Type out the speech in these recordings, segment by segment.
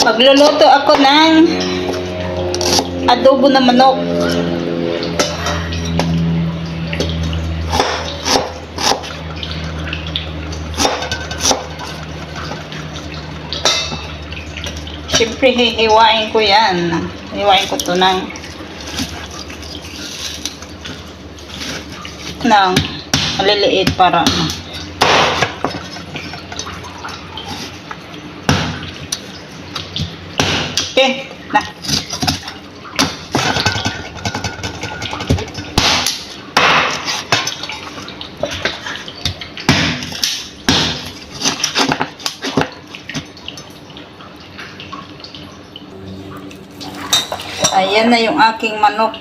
Magluluto ako ng adobo na manok. Siyempre, hihiwain ko yan. Hihiwain ko to ng ng maliliit para ano. Okay, na. Ayan na yung aking manok.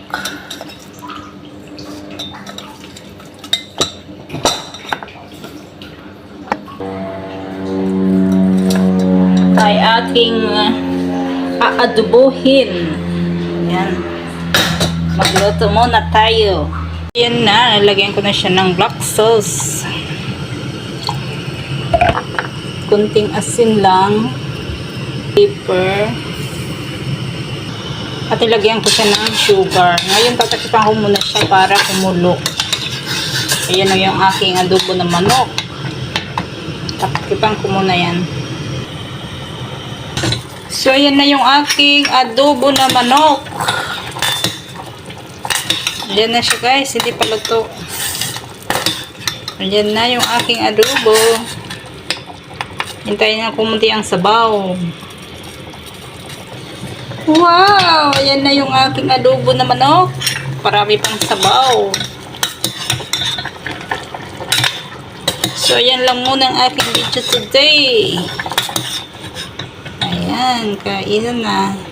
Ay aking aadobohin. Ayan. Magluto muna tayo. Ayan na, nalagyan ko na siya ng black sauce. Kunting asin lang. Pepper. At ilagyan ko siya ng sugar. Ngayon tatakipan ko muna siya para kumulo. Ayan na yung aking adobo na manok. Tatakipan ko muna yan. So, ayan na yung aking adobo na manok. Ayan na siya guys, hindi pa luto. Ayan na yung aking adobo. Hintayin na kumunti ang sabaw. Wow! Ayan na yung aking adobo na manok. Parami pang sabaw. So, ayan lang muna ang aking video today. Ayan, kainan na.